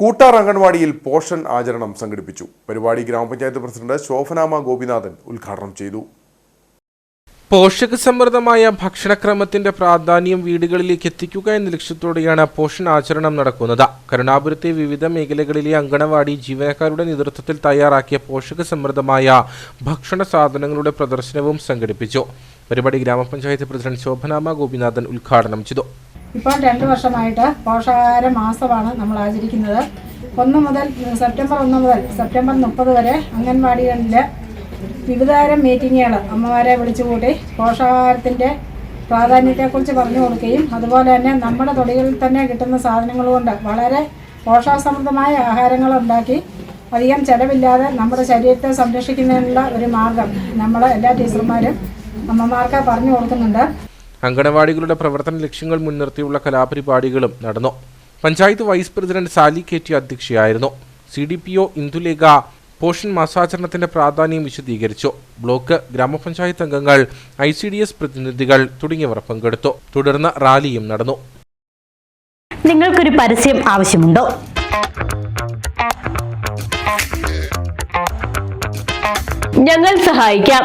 Koottar അംഗൻവാടിയിൽ portion ആചരണം സംഘടിപ്പിച്ചു. പരിപാടി ഗ്രാമപഞ്ചായത്ത് പ്രസിഡന്റ് ശോഭനാമ ഗോപിനാഥൻ ഉദ്ഘാടനം ചെയ്തു. പോഷക സമൃദ്ധമായ ഭക്ഷണക്രമത്തിന്റെ പ്രാധാന്യം വീടുകളിലേക്ക് എത്തിക്കുക എന്ന ലക്ഷ്യത്തോടെയാണ് പോഷൻ ആചരണം നടക്കുന്നത്. കരുണാപുരത്തെ വിവിധ മേഖലകളിലെ അങ്കണവാടി ജീവനക്കാരുടെ നേതൃത്വത്തിൽ തയ്യാറാക്കിയ പോഷക സമൃദ്ധമായ ഭക്ഷണ സാധനങ്ങളുടെ പ്രദർശനവും സംഘടിപ്പിച്ചു. പരിപാടി ഗ്രാമപഞ്ചായത്ത് പ്രസിഡന്റ് ശോഭനാമ ഗോപിനാഥൻ ഉദ്ഘാടനം ചെയ്തു. ഇപ്പോൾ രണ്ട് വർഷമായിട്ട് പോഷകാഹാര മാസമാണ് നമ്മൾ ആചരിക്കുന്നത്. ഒന്ന് മുതൽ സെപ്റ്റംബർ ഒന്ന് മുതൽ സെപ്റ്റംബർ മുപ്പത് വരെ അംഗൻവാടികളിൽ വിവിധതരം മീറ്റിങ്ങുകൾ അമ്മമാരെ വിളിച്ചുകൂട്ടി പോഷകാഹാരത്തിന്റെ പ്രാധാന്യത്തെക്കുറിച്ച് പറഞ്ഞു കൊടുക്കുകയും അതുപോലെ തന്നെ നമ്മുടെ തൊടികളിൽ തന്നെ കിട്ടുന്ന സാധനങ്ങൾ കൊണ്ട് വളരെ പോഷകസമൃദ്ധമായ ആഹാരങ്ങൾ ഉണ്ടാക്കി അധികം ചെലവില്ലാതെ നമ്മുടെ ശരീരത്തെ സംരക്ഷിക്കുന്നതിനുള്ള ഒരു മാർഗം നമ്മൾ എല്ലാ ടീച്ചർമാരും അമ്മമാർക്ക് പറഞ്ഞു കൊടുക്കുന്നുണ്ട്. അങ്കണവാടികളുടെ പ്രവർത്തന ലക്ഷ്യങ്ങൾ മുൻനിർത്തിയുള്ള കലാപരിപാടികളും നടന്നു. Panchayat vice president Sali K T അധ്യക്ഷയായിരുന്നു. C D P O Indulekha Poshan മാസാചരണത്തിന്റെ പ്രാധാന്യം വിശദീകരിച്ചു. ബ്ലോക്ക് ഗ്രാമപഞ്ചായത്ത് അംഗങ്ങൾ ഐ സി ഡി എസ് പ്രതിനിധികൾ തുടങ്ങിയവർ പങ്കെടുത്തു. തുടർന്ന് റാലിയും നടന്നു. നിങ്ങൾക്കൊരു പരസ്യം ആവശ്യമുണ്ടോ? ഞങ്ങൾ സഹായിക്കാം.